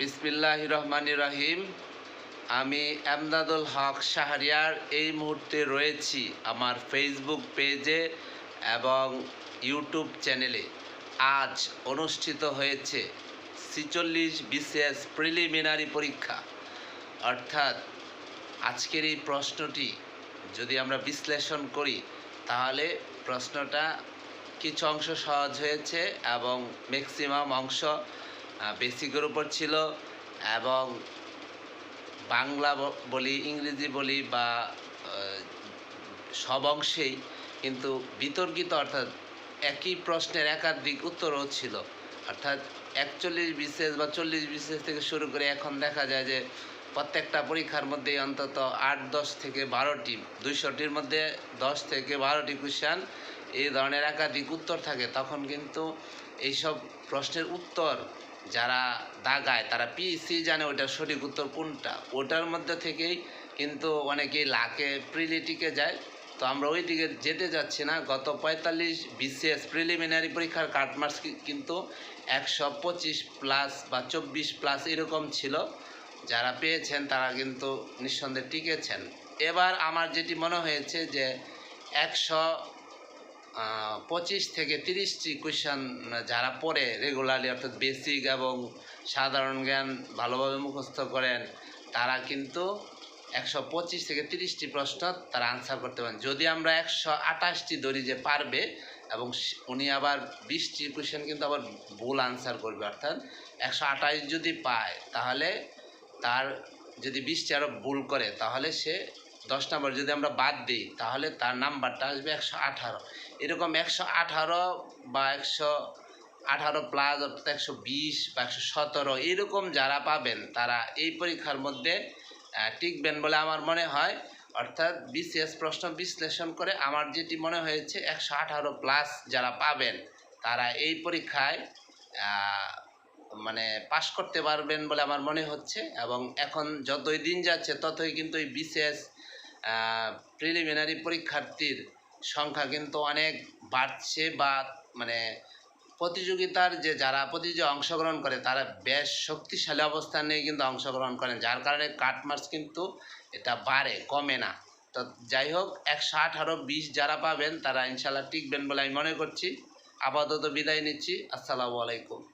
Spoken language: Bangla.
বিসমিল্লাহ রহমান রহিম। আমি এমদাদুল হক শাহরিয়ার এই মুহূর্তে রয়েছি আমার ফেসবুক পেজে এবং ইউটিউব চ্যানেলে। আজ অনুষ্ঠিত হয়েছে ছিচল্লিশ বিসিএস প্রিলিমিনারি পরীক্ষা। অর্থাৎ আজকের এই প্রশ্নটি যদি আমরা বিশ্লেষণ করি, তাহলে প্রশ্নটা কিছু অংশ সহজ হয়েছে এবং ম্যাক্সিমাম অংশ বেসিকের উপর ছিল এবং বাংলা বলি, ইংরেজি বলি বা সব অংশেই কিন্তু বিতর্কিত অর্থাৎ একই প্রশ্নের একাধিক উত্তরও ছিল। অর্থাৎ একচল্লিশ বিশেষ বা চল্লিশ বিশেষ থেকে শুরু করে এখন দেখা যায় যে প্রত্যেকটা পরীক্ষার মধ্যে অন্তত আট, দশ থেকে বারোটি দুইশোটির মধ্যে দশ থেকে বারোটি কোশ্চান এই ধরনের একাধিক উত্তর থাকে। তখন কিন্তু এইসব প্রশ্নের উত্তর যারা দাগায়, তারা পিসি জানে ওটার সঠিক উত্তর কোনটা। ওটার মধ্যে থেকেই কিন্তু অনেকেই লাকে প্রিলিটিকে যায়। তো আমরা ওই দিকে যেতে যাচ্ছি না। গত পঁয়তাল্লিশ বিসিএস প্রিলিমিনারি পরীক্ষার কাটমার্কস কিন্তু একশো পঁচিশ প্লাস বা চব্বিশ প্লাস এরকম ছিল। যারা পেয়েছেন, তারা কিন্তু নিঃসন্দেহে টিকেছেন। এবার আমার যেটি মনে হয়েছে যে একশো পঁচিশ থেকে তিরিশটি কোয়েশন যারা পড়ে রেগুলারলি অর্থাৎ বেসিক এবং সাধারণ জ্ঞান ভালোভাবে মুখস্থ করেন, তারা কিন্তু একশো পঁচিশ থেকে তিরিশটি প্রশ্ন তারা আনসার করতে পারেন। যদি আমরা একশো আঠাশটি ধরি যে পারবে এবং উনি আবার বিশটি কোয়েশন কিন্তু আবার ভুল আনসার করবে, অর্থাৎ একশো আঠাশ যদি পায়, তাহলে তার যদি বিশটি আরও ভুল করে, তাহলে সে দশ নম্বর যদি আমরা বাদ দিই, তাহলে তার নাম্বারটা আসবে একশো আঠারো। এরকম একশো আঠারো বা একশো আঠারো প্লাস অর্থাৎ একশো বিশ বা একশো সতেরো, এরকম যারা পাবেন, তারা এই পরীক্ষার মধ্যে টিকবেন বলে আমার মনে হয়। অর্থাৎ বিসিএস প্রশ্ন বিশ্লেষণ করে আমার যেটি মনে হয়েছে, একশো আঠারো প্লাস যারা পাবেন, তারা এই পরীক্ষায় মানে পাশ করতে পারবেন বলে আমার মনে হচ্ছে। এবং এখন যতই দিন যাচ্ছে, ততই কিন্তু এই বিসিএস প্রিলিমিনারি পরীক্ষার্থীর সংখ্যা কিন্তু অনেক বাড়ছে বা মানে প্রতিযোগিতার যে যারা প্রতিযোগিতায় অংশগ্রহণ করে, তারা বেশ শক্তিশালী অবস্থান নিয়ে কিন্তু অংশগ্রহণ করেন, যার কারণে কাটমার্কস কিন্তু এটা বাড়ে, কমে না। তো যাই হোক, একশো আঠারো, বিশ যারা পাবেন, তারা ইনশাল্লাহ টিকবেন বলে আমি মনে করছি। আপাতত বিদায় নিচ্ছি। আসসালামু আলাইকুম।